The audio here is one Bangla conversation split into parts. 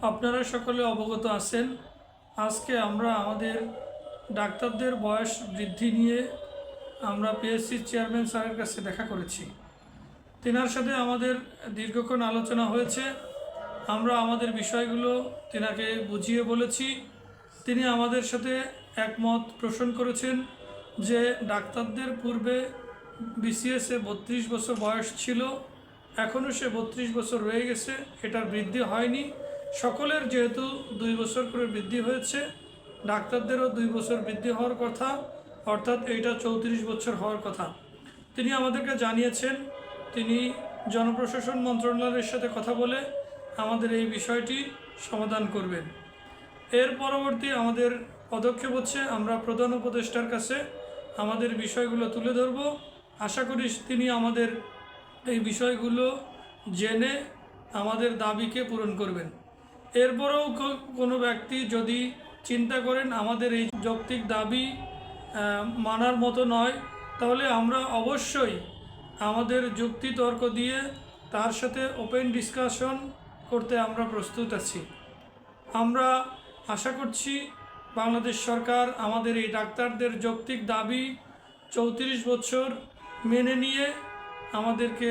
আপনারা সকলে অবগত আছেন, আজকে আমরা আমাদের ডাক্তারদের বয়স বৃদ্ধি নিয়ে আমরা পিএসসি চেয়ারম্যান স্যারের কাছে দেখা করেছি। তেনার সাথে আমাদের দীর্ঘক্ষণ আলোচনা হয়েছে। আমরা আমাদের বিষয়গুলো তেনাকে বুঝিয়ে বলেছি। তিনি আমাদের সাথে একমত পোষণ করেছেন যে ডাক্তারদের পূর্বে বিসিএসে বত্রিশ বছর বয়স ছিল এখনও সে বত্রিশ বছর রয়ে গেছে, এটার বৃদ্ধি হয়নি। সকলের যেহেতু দুই বছর করে বৃদ্ধি হয়েছে, ডাক্তারদেরও দুই বছর বৃদ্ধি হওয়ার কথা, অর্থাৎ এইটা চৌত্রিশ বছর হওয়ার কথা। তিনি আমাদেরকে জানিয়েছেন, তিনি জনপ্রশাসন মন্ত্রণালয়ের সাথে কথা বলে আমাদের এই বিষয়টি সমাধান করবেন। এর পরবর্তী আমাদের পদক্ষেপ হচ্ছে, আমরা প্রধান উপদেষ্টার কাছে আমাদের বিষয়গুলো তুলে ধরব। আশা করি তিনি আমাদের এই বিষয়গুলো জেনে আমাদের দাবিকে পূরণ করবেন। এরপরেও কোনো ব্যক্তি যদি চিন্তা করেন আমাদের এই যৌক্তিক দাবি মানার মতো নয়, তাহলে আমরা অবশ্যই আমাদের যুক্তি তর্ক দিয়ে তার সাথে ওপেন ডিসকাশন করতে আমরা প্রস্তুত আছি। আমরা আশা করছি বাংলাদেশ সরকার আমাদের এই ডাক্তারদের যৌক্তিক দাবি চৌত্রিশ বছর মেনে নিয়ে আমাদেরকে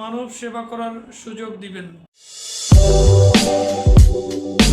মানব সেবা করার সুযোগ দিবেন। Thank you.